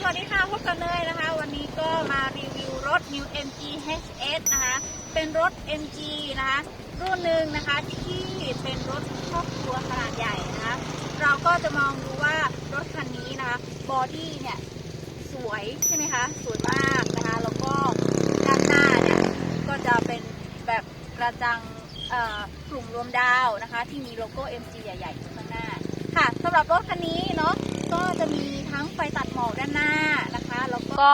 สวัสดีค่ะ พบกับเนยนะคะ วันนี้ก็มารีวิวรถ New MG HS นะคะ เป็นรถ MG นะคะ รุ่นหนึ่งนะคะที่เป็นรถครอบครัวขนาดใหญ่นะคะ เราก็จะมองดูว่ารถคันนี้นะคะ บอดี้เนี่ยสวยใช่ไหมคะ สวยมากนะคะ แล้วก็ด้านหน้าเนี่ยก็จะเป็นแบบกระจังกลุ่มรวมดาวนะคะ ที่มีโลโก้ MG ใหญ่ๆอยู่ข้างหน้า ค่ะสำหรับรถคันนี้เนาะ ก็จะมีทั้งไฟตัดหมอกด้านหน้านะคะแล้วก็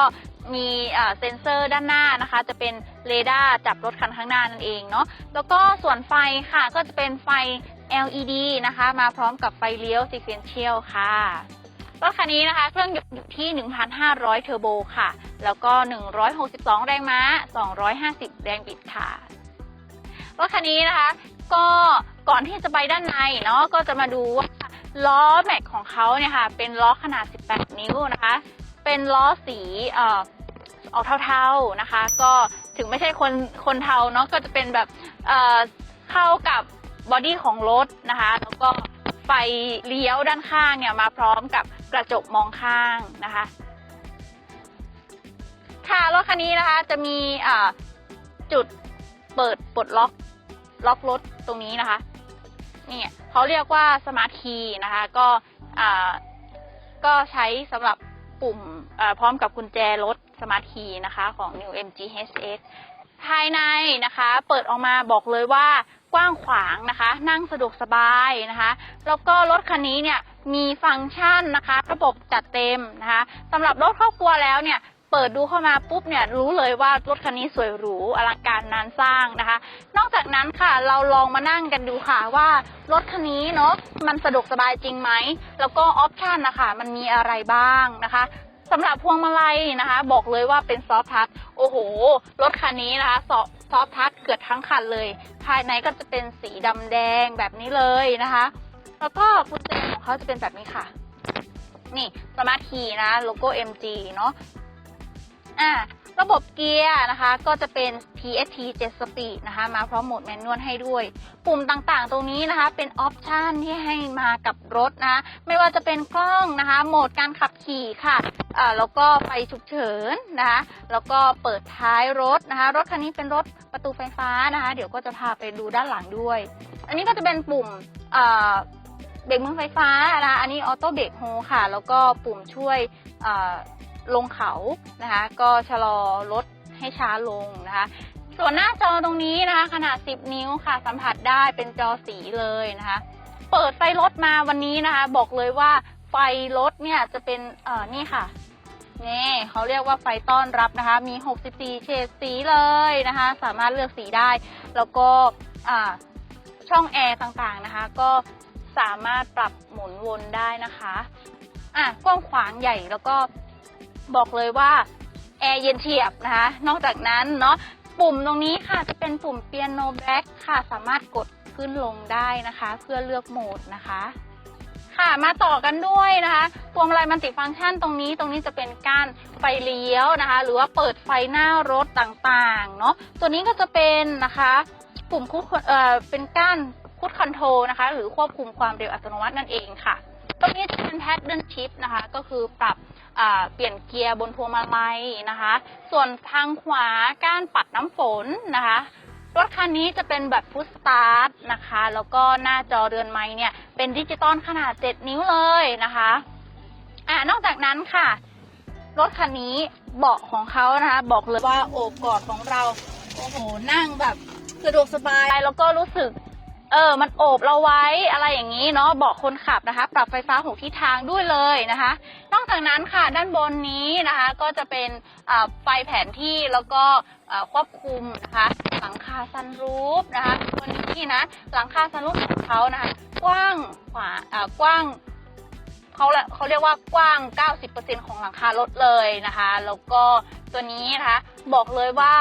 มีเซ็นเซอร์ด้านหน้านะคะ จะเป็นเรดาร์จับรถคันข้างหน้านั่นเองเนาะแล้วก็ส่วนไฟค่ะก็จะเป็นไฟ LED นะคะ มาพร้อมกับไฟเลี้ยว sequential ค่ะรถคันนี้นะคะ เครื่องยนต์อยู่ที่ 1,500 เทอร์โบค่ะ แล้วก็ 162 แรงม้า 250 แรงบิดค่ะ รถคันนี้นะคะ ก็ก่อนที่จะไปด้านในเนาะก็จะมาดูว่า ล้อแม็กของเขาเนี่ยค่ะ เป็นล้อขนาด 18 นิ้วนะคะ เป็นล้อสีเอ่อออกเทาๆนะคะ ก็ถึงไม่ใช่คนคนเทาเนาะก็จะเป็นแบบเอ่อเข้ากับบอดี้ของรถนะคะ แล้วก็ไฟเลี้ยวด้านข้างเนี่ยมาพร้อมกับกระจกมองข้างนะคะ ค่ะรถคันนี้นะคะจะมีจุดเปิดปลดล็อกล็อกรถตรงนี้นะคะ นี่เขาเรียกว่าสมาร์ทคีย์นะคะ ก็ก็ใช้สำหรับปุ่มพร้อมกับกุญแจรถสมาร์ทคีย์นะคะ ของ New MG HS ภายในนะคะ เปิดออกมาบอกเลยว่ากว้างขวางนะคะ นั่งสะดวกสบายนะคะ แล้วก็รถคันนี้เนี่ยมีฟังก์ชันนะคะ ระบบจัดเต็มนะคะสำหรับรถครอบครัวแล้วเนี่ย เปิดดูเข้ามาปุ๊บเนี่ยรู้เลยว่ารถคันนี้สวยหรูอลังการนานสร้างนะคะ นอกจากนั้นค่ะเราลองมานั่งกันดูค่ะว่ารถคันนี้เนาะมันสะดวกสบายจริงไหม แล้วก็ออปชันนะคะมันมีอะไรบ้างนะคะสำหรับพวงมาลัยนะคะ บอกเลยว่าเป็นซอฟทัชโอ้โห รถคันนี้นะคะซอซอฟทัชเกือบทั้งคันเลย ภายในก็จะเป็นสีดำแดงแบบนี้เลยนะคะ แล้วก็กุญแจของเขาจะเป็นแบบนี้ค่ะ นี่สมาร์ทคีนะโลโก้ MG เนาะ อ่าระบบเกียร์นะคะก็จะเป็น TST 7 Speed นะคะมาพร้อมโหมดแมนนวลให้ด้วย ปุ่มต่างๆ ตรงนี้นะคะเป็นออปชันที่ให้มากับรถนะะไม่ว่าจะเป็นกล้องนะคะ โหมดการขับขี่ค่ะอ่าแล้วก็ไฟฉุกเฉินนะคะ แล้วก็เปิดท้ายรถนะคะ รถคันนี้เป็นรถประตูไฟฟ้านะคะ เดี๋ยวก็จะพาไปดูด้านหลังด้วย อันนี้ก็จะเป็นปุ่มอ่าเบรกมือไฟฟ้านะะอันนี้ออโต้เบรกโฮค่ะ แล้วก็ปุ่มช่วย ลงเขานะคะ ก็ชะลอรถให้ช้าลงนะคะ ส่วนหน้าจอตรงนี้นะคะ ขนาด 10 นิ้วค่ะ สัมผัสได้เป็นจอสีเลยนะคะ เปิดไฟรถมาวันนี้นะคะ บอกเลยว่าไฟรถเนี่ยจะเป็นเอ่อนี่ค่ะนี่เขาเรียกว่าไฟต้อนรับนะคะ มี 64 เฉดสีเลยนะคะ สามารถเลือกสีได้ แล้วก็ช่องแอร์ต่างๆนะคะ ก็สามารถปรับหมุนวนได้นะคะ อะกว้างขวางใหญ่แล้วก็ บอกเลยว่าแอร์เย็นเฉียบนะคะ นอกจากนั้นเนาะปุ่มตรงนี้ค่ะจะเป็นปุ่มเปียโนแบล็คค่ะ สามารถกดขึ้นลงได้นะคะ เพื่อเลือกโหมดนะคะ ค่ะมาต่อกันด้วยนะคะพวงมาลัยมัลติฟังก์ชันตรงนี้ตรงนี้จะเป็นก้านไฟเลี้ยวนะคะ หรือว่าเปิดไฟหน้ารถต่างๆเนาะตัวนี้ก็จะเป็นนะคะปุ่มคุดเอ่อเป็นก้านคุดคอนโทรลนะคะ หรือควบคุมความเร็วอัตโนมัตินั่นเองค่ะ ตรงนี้จะเป็นแพดเดิลชิ t นะคะ ก็คือปรับ เปลี่ยนเกียร์บนพวงมาลัยนะคะ ส่วนทางขวาก้านปัดน้ำฝนนะคะรถคันนี้จะเป็นแบบพุชสตาร์ทนะคะ แล้วก็หน้าจอเรือนไม้เนี่ยเป็นดิจิตอลขนาด 7 นิ้วเลยนะคะอ่านอกจากนั้นค่ะ รถคันนี้เบาะของเขานะคะ บอกเลยว่าโอบกอดของเรา โอ้โห นั่งแบบสะดวกสบาย แล้วก็รู้สึก เออ มันโอบเราไว้อะไรอย่างนี้เนาะบาะคนขับนะคะ ปรับไฟฟ้าหกทิศทางด้วยเลยนะคะ นอกจากนั้นค่ะด้านบนนี้นะคะ ก็จะเป็นไฟแผนที่แล้วก็ควบคุมนะคะหลังคาซันรูฟนะคะตัวนี้นะหลังคาซันรูฟของเขานะคะกว้างขวาอ่ากว้างเขาละเขาเรียกว่ากว้าง 90%ของหลังคารถเลยนะคะ แล้วก็ตัวนี้นะคะ บอกเลยว่า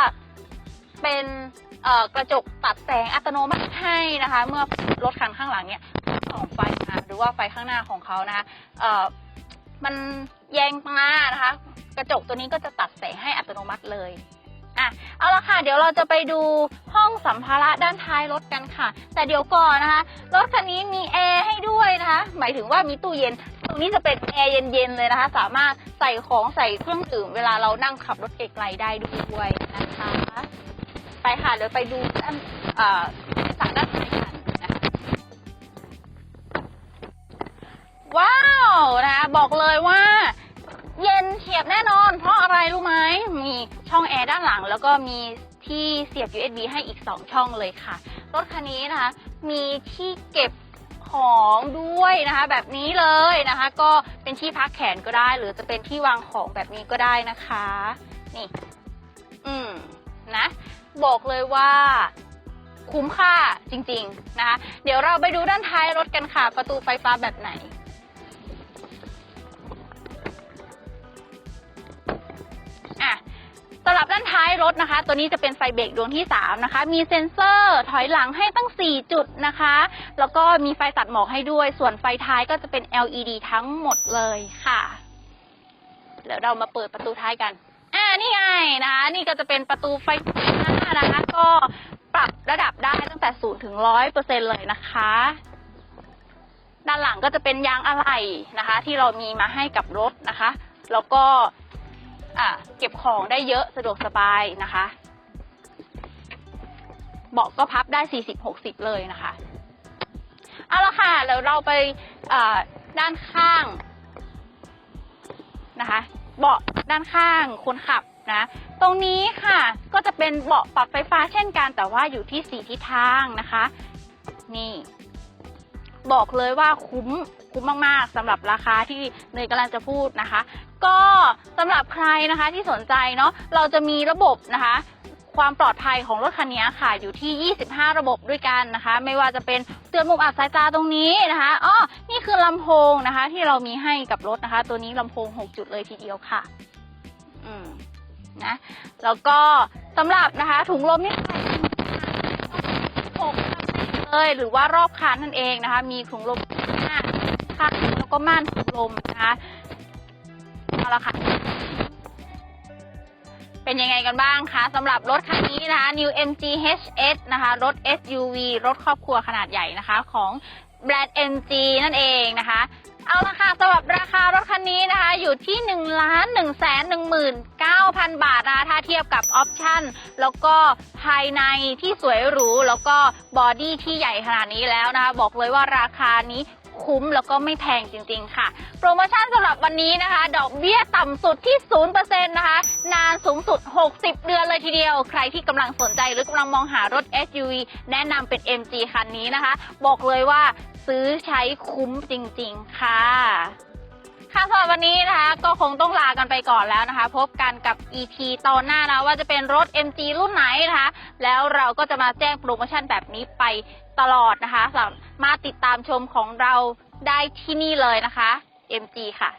เป็นกระจกตัดแสงอัตโนมัติให้นะคะ เมื่อรถคันข้างหลังเนี่ยส่องไฟมาหรือว่าไฟข้างหน้าของเขานะคะมันแยงตานะคะ กระจกตัวนี้ก็จะตัดแสงให้อัตโนมัติเลยอะเอาละค่ะ เดี๋ยวเราจะไปดูห้องสัมภาระด้านท้ายรถกันค่ะ แต่เดี๋ยวก่อนนะคะ รถคันนี้มีแอร์ให้ด้วยนะคะ หมายถึงว่ามีตู้เย็น ตรงนี้จะเป็นแอร์เย็นๆเลยนะคะ สามารถใส่ของใส่เครื่องดื่มเวลาเรานั่งขับรถไกลๆได้ด้วยนะคะ ไปค่ะเดี๋ยวไปดูด้านเอ่อสารด้านในกันนะคะว้าวนะคะบอกเลยว่า เย็นเฉียบแน่นอน เพราะอะไรรู้ไหมมีช่องแอร์ด้านหลัง แล้วก็มีที่เสียบ USB ให้อีก 2 ช่องเลยค่ะ รถคันนี้นะคะ มีที่เก็บของด้วยนะคะ แบบนี้เลยนะคะ ก็เป็นที่พักแขนก็ได้ หรือจะเป็นที่วางของแบบนี้ก็ได้นะคะ นี่ อืมนะ บอกเลยว่าคุ้มค่าจริง ๆ นะคะ เดี๋ยวเราไปดูด้านท้ายรถกันค่ะ ประตูไฟฟ้าแบบไหน อะสำหรับด้านท้ายรถนะคะ ตัวนี้จะเป็นไฟเบรกดวงที่ 3 นะคะ มีเซ็นเซอร์ถอยหลังให้ตั้ง 4 จุดนะคะ แล้วก็มีไฟตัดหมอกให้ด้วย ส่วนไฟท้ายก็จะเป็น LED ทั้งหมดเลยค่ะ เดี๋ยวเรามาเปิดประตูท้ายกัน นี่ไงนะคะนี่ก็จะเป็นประตูไฟฟ้านะคะก็ปรับระดับได้ตั้งแต่0ถึง100เปอร์เซ็นเลยนะคะ ด้านหลังก็จะเป็นยางอะไหล่นะคะ ที่เรามีมาให้กับรถนะคะ แล้วก็อะเก็บของได้เยอะสะดวกสบายนะคะเบาะก็พับได้40-60เลยนะคะเอาละค่ะแล้วเราไปด้านข้างนะคะ เบาะด้านข้างคนขับนะ ตรงนี้ค่ะก็จะเป็นเบาะปรับไฟฟ้าเช่นกัน แต่ว่าอยู่ที่สี่ทิศทางนะคะ นี่ บอกเลยว่าคุ้มคุ้มมากๆสำหรับราคาที่เนยกำลังจะพูดนะคะ ก็สำหรับใครนะคะที่สนใจเนาะเราจะมีระบบนะคะ ความปลอดภัยของรถคันนี้ค่ะ อยู่ที่ 25 ระบบด้วยกันนะคะ ไม่ว่าจะเป็นเตือนมุมอับสายตาตรงนี้นะคะอ๋อนี่คือลำโพงนะคะ ที่เรามีให้กับรถนะคะ ตัวนี้ลำโพง 6 จุดเลยทีเดียวค่ะ อืมนะแล้วก็สำหรับนะคะ ถุงลมนี่ใส่หกเลยหรือว่ารอบคันนั่นเองนะคะ มีถุงลมหน้าข้างแล้วก็ม่านถุงลมนะคะเอาละค่ะ เป็นยังไงกันบ้างคะสำหรับรถคันนี้นะคะ New MG HS นะคะ รถ SUV รถครอบครัวขนาดใหญ่นะคะของแบรนด์ MG นั่นเองนะคะ เอาละค่ะสำหรับราคารถคันนี้นะคะ อยู่ที่1นึ่งล้านหนึ่งแสนหนึ่งหมื่นเก้าพันบาทนะคะถ้าเทียบกับออปชั่น แล้วก็ภายในที่สวยหรู แล้วก็บอดี้ที่ใหญ่ขนาดนี้แล้วนะคะ บอกเลยว่าราคานี้ คุ้มแล้วก็ไม่แพงจริง ๆ ค่ะ โปรโมชั่นสำหรับวันนี้นะคะ ดอกเบี้ยต่ำสุดที่ 0%นะคะ นานสูงสุด 60 เดือนเลยทีเดียว ใครที่กำลังสนใจหรือกำลังมองหารถ SUV แนะนำเป็น MG คันนี้นะคะ บอกเลยว่าซื้อใช้คุ้มจริง ๆ ค่ะค่ะสำหรับวันนี้นะคะก็คงต้องลากันไปก่อนแล้วนะคะ พบกันกับ EP ตอนหน้านะว่าจะเป็นรถ MG รุ่นไหนนะคะ แล้วเราก็จะมาแจ้งโปรโมชั่นแบบนี้ไปตลอดนะคะสา มาติดตามชมของเราได้ที่นี่เลยนะคะ MG ค่ะ